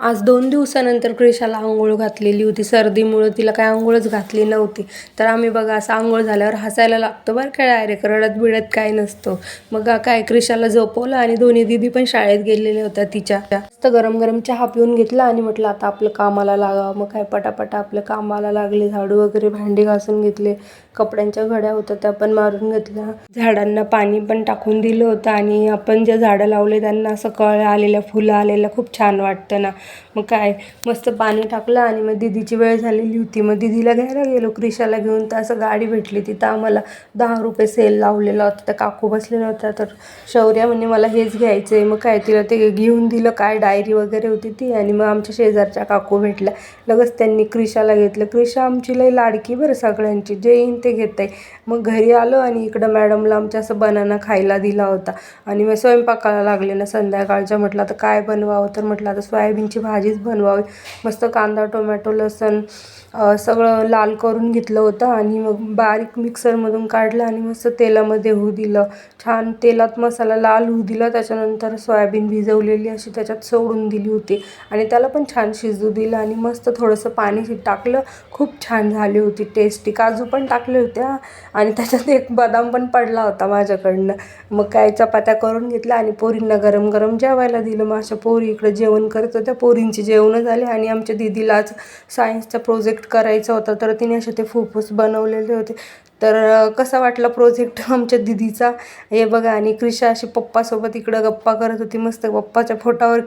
आज दोन दिवसानंतर क्रिशाला आंघोळ घातलेली होती. सर्दीमुळं तिला काय आंघोळच घातली नव्हती. तर आम्ही बघा असं आंघोळ झाल्यावर हसायला लागतो बरं काय डायरेक्ट रडत बिडत काय नसतो. मग काय क्रिशाला झोपवलं आणि दोन्ही दिदी पण शाळेत गेलेल्या होत्या तिच्या. जास्त गरम गरम चहा पिऊन घेतला आणि म्हटलं आता आपलं कामाला लागावं. मग काय पटापटा आपलं कामाला लागले झाडू वगैरे भांडी घासून घेतले कपड्यांच्या घड्या होत्या त्या पण मारून घेतल्या. झाडांना पाणी पण टाकून दिलं होतं आणि आपण जे झाडं लावले त्यांना असं कळ आलेल्या फुलं आलेलं खूप छान वाटतं ना. मग काय? मस्त पाणी टाकलं आणि मग दिदीची वेळ झालेली होती. मग दिदीला घ्यायला गेलो क्रिशाला घेऊन. तर असं गाडी भेटली तिथं. आम्हाला दहा रुपये सेल लावलेला होता. त्या काकू बसलेला होता. तर शौर्या म्हणे मला हेच घ्यायचं आहे मग काय तिला ते घेऊन दिलं. काय डायरी वगैरे होती ती. आणि मग आमच्या शेजारच्या काकू भेटल्या. लगेच त्यांनी क्रिशाला घेतलं. क्रिशा आमची लई लाडकी बरं सगळ्यांची. जे येईन ते घेत आहे मग घरी आलो आणि इकडं मॅडमला आमच्या असं बनाना खायला दिला होता. आणि मग स्वयंपाकाला लागले ना संध्याकाळच्या. म्हटलं आता काय बनवावं? तर म्हटलं आता सोयाबीनची भाजीच बनवावी. मस्त कांदा टोमॅटो लसण सगळं लाल करून घेतलं होतं आणि मग बारीक मिक्सरमधून काढलं आणि मस्त तेलामध्ये होऊ दिलं. छान तेलात मसाला लाल होऊ दिला त्याच्यानंतर सोयाबीन भिजवलेली अशी त्याच्यात सोडून दिली होती आणि त्याला पण छान शिजू दिलं आणि मस्त थोडंसं पाणी टाकलं. खूप छान झाली होती टेस्टी काजू पण टाकले होत्या आणि त्याच्यात एक बदाम पण पडला होता माझ्याकडनं. मग काय चपात्या करून घेतल्या आणि पोरींना गरम गरम जेवायला दिलं. मग अशा पोरी इकडे जेवण करत होत्या. पोरींची जेवणं झाली आणि आमच्या दीदीला आज सायन्सचा प्रोजेक्ट करायचा होता तर तिने असे ते फुफ्फुस बनवलेले होते. तर कसा वाटला प्रोजेक्ट आमच्या दीदीचा? हे बघा आणि क्रिशा अशी पप्पासोबत इकडं गप्पा करत होती मस्त पप्पाच्या फोटावर